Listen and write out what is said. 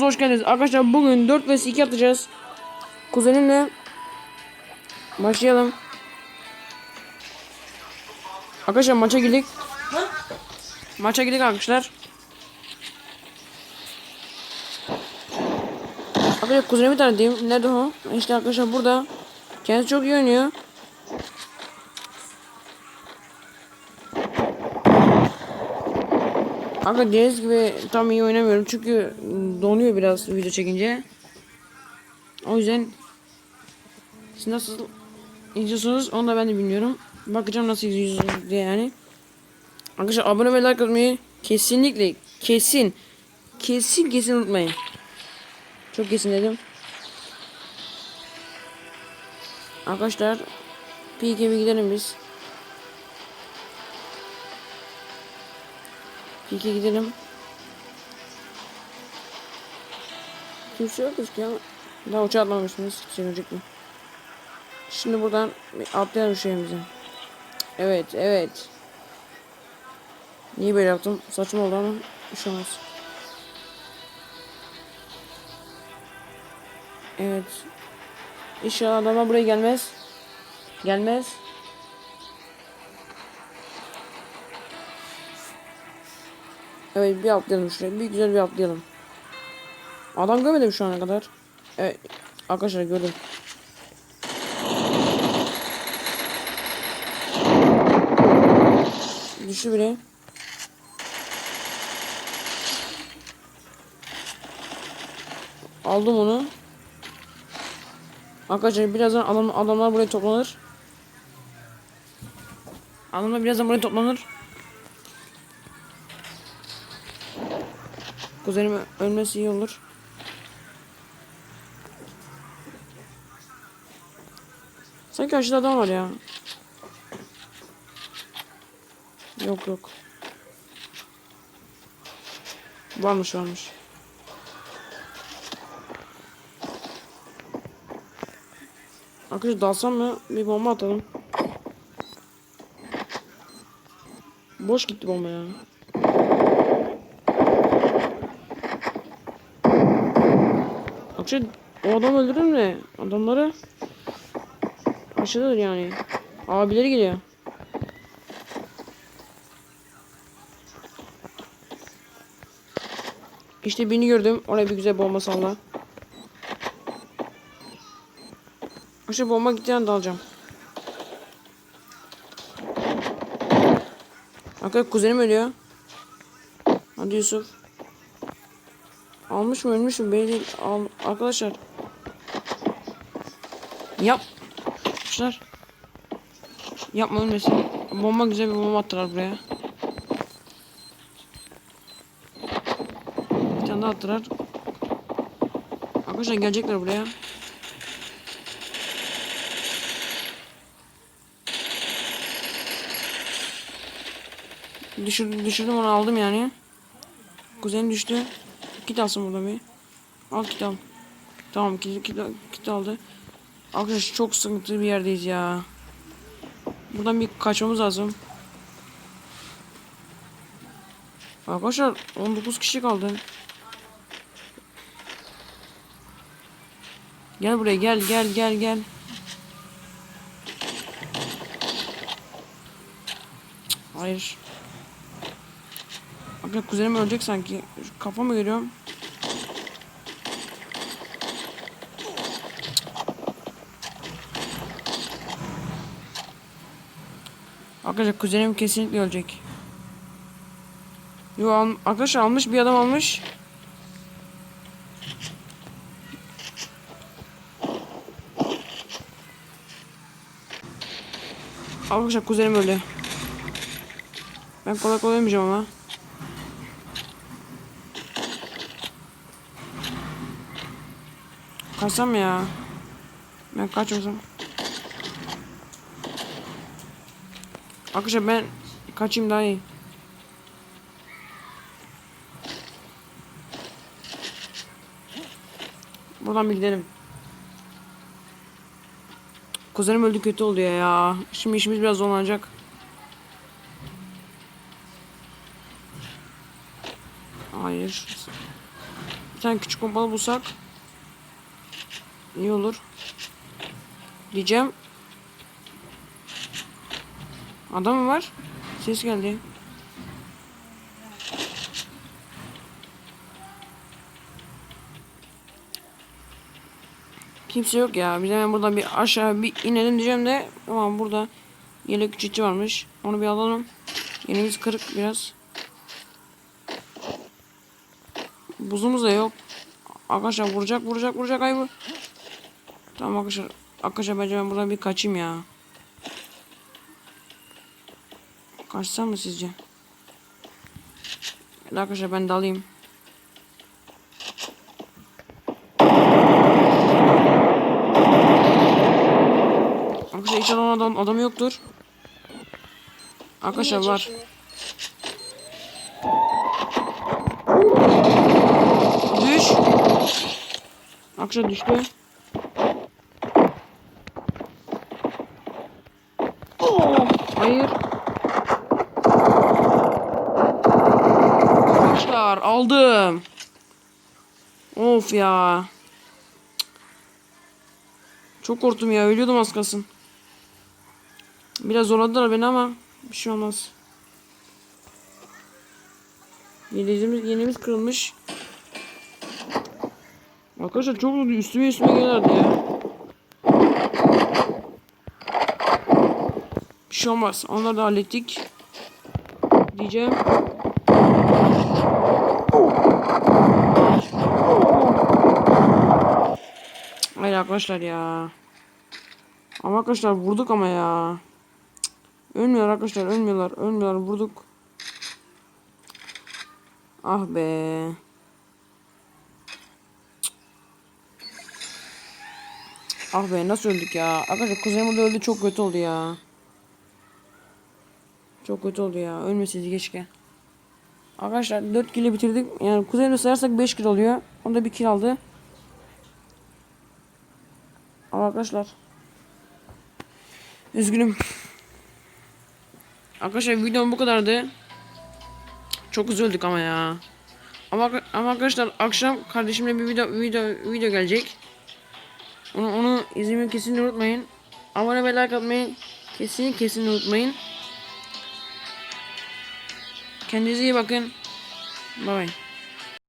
Hoş geldiniz. Arkadaşlar bugün 4 vs 2 atacağız. Kuzenimle başlayalım. Arkadaşlar maça girdik. Maça girdik arkadaşlar. Arkadaşlar kuzenimi tanıtayım. Nerede o? İşte arkadaşlar burada. Kendisi çok iyi oynuyor. Kanka deniz gibi tam iyi oynamıyorum çünkü donuyor biraz video çekince. O yüzden siz nasıl izliyorsunuz onu da ben de bilmiyorum. Bakacağım nasıl izliyorsunuz diye yani. Arkadaşlar abone ve like atmayı kesinlikle kesin kesin kesin unutmayın. Çok kesin dedim. Arkadaşlar bir gidelim biz. Peki gidelim. Kimse yok ki ama. Daha uçağa atlamışsınız. Kimse görecek mi? Şimdi buradan atlayalım şeyimizi. Evet, evet. Niye böyle yaptım? Saçma oldu ama şey olmaz. Evet. İnşallah adamlar buraya gelmez. Gelmez. Evet bir atlayalım şuraya. Bir güzel bir atlayalım. Adam görmedim şu ana kadar. Evet. Arkadaşlar gördüm. Düştü biri. Aldım onu. Arkadaşlar birazdan adam, adamlar buraya toplanır. Adamlar birazdan buraya toplanır. Kuzenim ölmesi iyi olur. Sanki aşağıda adam var ya. Yok yok. Varmış varmış. Arkadaşlar dalsam mı? Bir bomba atalım. Boş gitti bomba ya. Akça o adam öldürür mü? Adamları aşağıdadır yani. Abileri geliyor. İşte birini gördüm. Oraya bir güzel bomba salla. İşte bomba gittiğinde dalacağım. Arkadaşlar kuzenim ölüyor. Hadi Yusuf. Almış mı ölmüş mü belli değil. Al, arkadaşlar. Yap. Arkadaşlar. Yapma ölmesin. Bomba güzel bir bomba attılar buraya. Bir tane daha attılar. Arkadaşlar gelecekler buraya. Düşürdüm, düşürdüm onu aldım yani. Kuzenim düştü. Kit alsın burada bir. Al kit al. Tamam kit, kit, kit aldı. Arkadaşlar çok sıkıntılı bir yerdeyiz ya. Buradan bir kaçmamız lazım. Arkadaşlar 19 kişi kaldı. Gel buraya gel gel gel gel. Hayır. Arkadaşlar kuzenim ölecek sanki. Kafa mı görüyorum? Arkadaşlar kuzenim kesinlikle ölecek. Yo al arkadaşlar almış bir adam almış. Arkadaşlar kuzenim öldü. Ben kolay kolay ölmeyeceğim ama. Kaçsam ya? Ben kaçmasam. Arkadaşlar ben kaçayım daha iyi. Buradan bir gidelim. Kuzenim öldü kötü oluyor ya. Şimdi işimiz biraz zorlanacak. Hayır. bir tane küçük pompalı bulsak iyi olur. Diyeceğim. Adam mı var? Ses geldi. Kimse yok ya. Biz hemen buradan bir aşağı bir inelim diyeceğim de ama burada yelek çiçi varmış. Onu bir alalım. Yenimiz kırık biraz. Buzumuz da yok. Arkadaşlar vuracak vuracak vuracak ay bu. Tamam arkadaşlar. Arkadaşlar bence ben buradan bir kaçayım ya. Kaçsam mı sizce? Evet arkadaşlar ben dalayım. Arkadaşlar inşallah adam, adam yoktur. Arkadaşlar var. Düş. Arkadaşlar düştü. Hayır. Arkadaşlar aldım. Of ya. Çok korktum ya. Ölüyordum az kalsın. Biraz zorladılar beni ama bir şey olmaz. Yenimiz, yenimiz kırılmış. Arkadaşlar çok oldu. Üstüme üstüme gelirdi ya. Bir şey olmaz. Onları da hallettik. Diyeceğim. Arkadaşlar ya. Ama arkadaşlar vurduk ama ya. Cık. Arkadaşlar ölmüyorlar. Ölmüyorlar vurduk. Ah be. Ah be nasıl öldük ya. Arkadaşlar kuzenim burada öldü çok kötü oldu ya. Çok kötü oldu ya. Ölmeseydi keşke. Arkadaşlar 4 kilo bitirdik. Yani kuzenimi sayarsak 5 kilo oluyor. Onda bir kill aldı. Ama arkadaşlar. Üzgünüm. Arkadaşlar videom bu kadardı. Çok üzüldük ama ya. Ama, ama arkadaşlar akşam kardeşimle bir video video video gelecek. Onu onu izlemeyi kesin unutmayın. Abone ve like atmayı kesin kesin unutmayın. Kendinize iyi bakın. Bye bye.